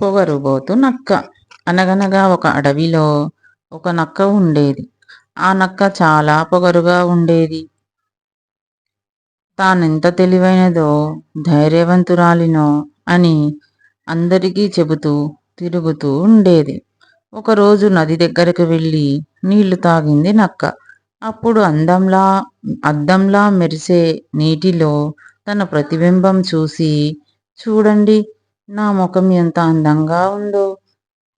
పొగరుబోతు నక్క. అనగనగా ఒక అడవిలో ఒక నక్క ఉండేది. ఆ నక్క చాలా పొగరుగా ఉండేది. తానెంత తెలివైనదో ధైర్యవంతురాలినో అని అందరికీ చెబుతూ తిరుగుతూ ఉండేది. ఒకరోజు నది దగ్గరకు వెళ్ళి నీళ్ళు తాగింది నక్క. అప్పుడు అందంలా అద్దంలా మెరిసే నీటిలో తన ప్రతిబింబం చూసి చూడండి నా ముఖం ఎంత అందంగా ఉందో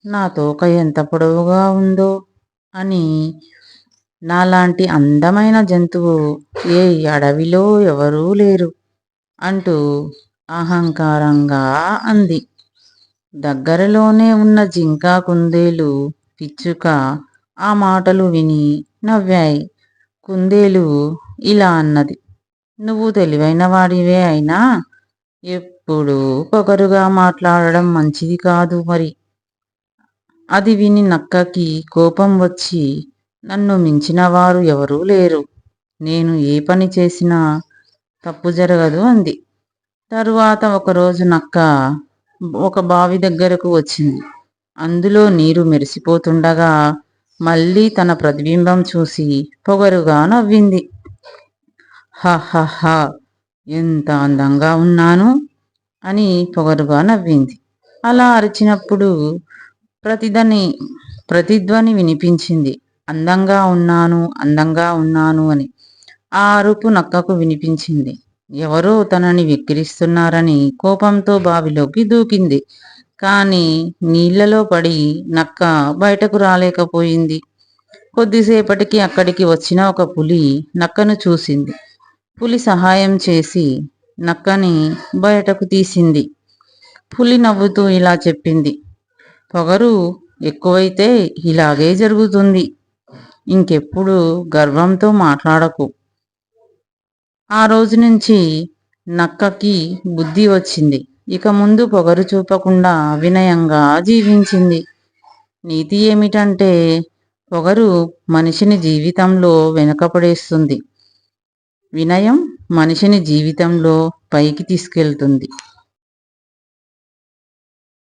నా తోక ఎంత పొడవుగా ఉందో అని. నాలాంటి అందమైన జంతువు ఏ అడవిలో ఎవరూ లేరు అంటూ అహంకారంగా అంది. దగ్గరలోనే ఉన్న జింక కుందేలు పిచ్చుక ఆ మాటలు విని నవ్వాయి. కుందేలు ఇలా అన్నది నువ్వు తెలివైన వాడివే అయినా ఎప్పుడూ పొగరుగా మాట్లాడడం మంచిది కాదు మరి. అది విని నక్కకి కోపం వచ్చి నన్ను మించిన వారు ఎవరూ లేరు. నేను ఏ పని చేసినా తప్పు జరగదు అంది. తరువాత ఒకరోజు నక్క ఒక బావి దగ్గరకు వచ్చింది. అందులో నీరు మెరిసిపోతుండగా మళ్ళీ తన ప్రతిబింబం చూసి పొగరుగా నవ్వింది. హహహ ఎంత అందంగా ఉన్నాను అని పొగరుగా నవ్వింది. అలా అరిచినప్పుడు ప్రతిధ్వని ప్రతిధ్వని వినిపించింది. అందంగా ఉన్నాను అందంగా ఉన్నాను అని. ఆ అరుపు నక్కకు వినిపించింది. ఎవరో తనని వెక్కిరిస్తున్నారని కోపంతో బావిలోకి దూకింది. కానీ నీళ్ళలో పడి నక్క బయటకు రాలేకపోయింది. కొద్దిసేపటికి అక్కడికి వచ్చిన ఒక పులి నక్కను చూసింది. పులి సహాయం చేసి నక్కని బయటకు తీసింది. పులి నవ్వుతూ ఇలా చెప్పింది. పొగరు ఎక్కువైతే ఇలాగే జరుగుతుంది. ఇంకెప్పుడు గర్వంతో మాట్లాడకు. ఆ రోజు నుంచి నక్కకి బుద్ధి వచ్చింది. ఇక ముందు పొగరు చూపకుండా వినయంగా జీవించింది. నీతి ఏమిటంటే పొగరు మనిషిని జీవితంలో వెనుకపడేస్తుంది. వినయం మనిషిని జీవితంలో పైకి తీసుకెళ్తుంది.